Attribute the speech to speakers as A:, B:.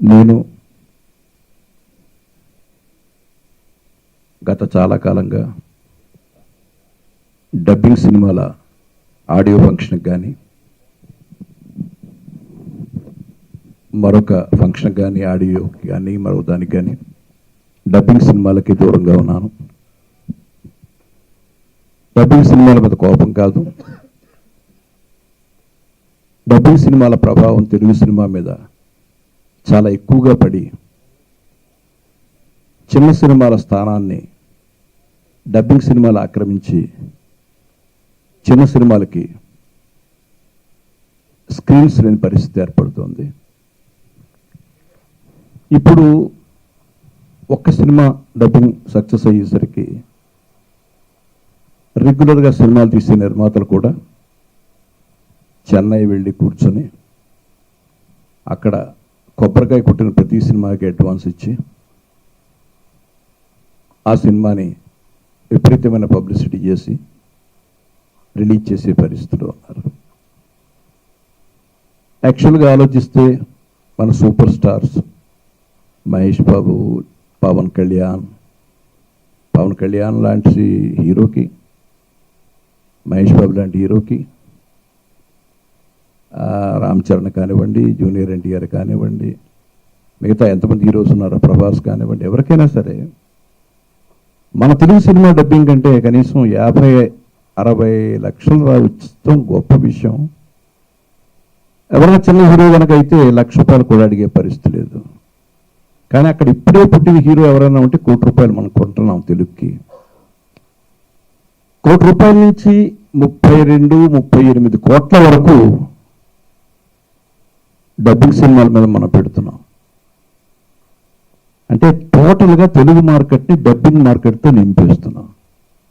A: నేను గత చాలా కాలంగా డబ్బింగ్ సినిమాల ఆడియో ఫంక్షన్కి కానీ మరొక ఫంక్షన్కి కానీ ఆడియోకి కానీ మరొక దానికి కానీ డబ్బింగ్ సినిమాలకి దూరంగా ఉన్నాను. డబ్బులు సినిమాల మీద కోపం కాదు. డబ్బులు సినిమాల ప్రభావం తెలుగు సినిమా మీద చాలా ఎక్కువగా పడి చిన్న సినిమాల స్థానాన్ని డబ్బింగ్ సినిమాలు ఆక్రమించి చిన్న సినిమాలకి స్క్రీన్స్ లేని పరిస్థితి ఏర్పడుతోంది. ఇప్పుడు ఒక్క సినిమా డబ్బింగ్ సక్సెస్ అయ్యేసరికి రెగ్యులర్గా సినిమాలు తీసే నిర్మాతలు కూడా చెన్నై వెళ్ళి కూర్చొని అక్కడ కొబ్బరికాయ కొట్టిన ప్రతి సినిమాకి అడ్వాన్స్ ఇచ్చి ఆ సినిమాని విపరీతమైన పబ్లిసిటీ చేసి రిలీజ్ చేసే పరిస్థితిలో ఉన్నారు. యాక్చువల్గా ఆలోచిస్తే మన సూపర్ స్టార్స్ మహేష్ బాబు పవన్ కళ్యాణ్ పవన్ కళ్యాణ్ లాంటి హీరోకి మహేష్ బాబు లాంటి హీరోకి రామ్ చరణ్ కానివ్వండి జూనియర్ ఎన్టీఆర్ కానివ్వండి మిగతా ఎంతమంది హీరోస్ ఉన్నారో ప్రభాస్ కానివ్వండి ఎవరికైనా సరే మన తెలుగు సినిమా డబ్బింగ్ అంటే కనీసం యాభై అరవై లక్షలు రావచ్చడం గొప్ప విషయం. ఎవరైనా చిన్న హీరో కనుక అయితే లక్ష రూపాయలు కూడా అడిగే పరిస్థితి లేదు. కానీ అక్కడ ఇప్పుడే పుట్టిన హీరో ఎవరైనా ఉంటే కోటి రూపాయలు మనం కొంటున్నాం తెలుగుకి. కోటి రూపాయల నుంచి ముప్పై రెండు ముప్పై ఎనిమిది కోట్ల వరకు డబ్బింగ్ సినిమాల మీద మనం పెడుతున్నాం. అంటే టోటల్గా తెలుగు మార్కెట్ని డబ్బింగ్ మార్కెట్తో నింపేస్తున్నాం.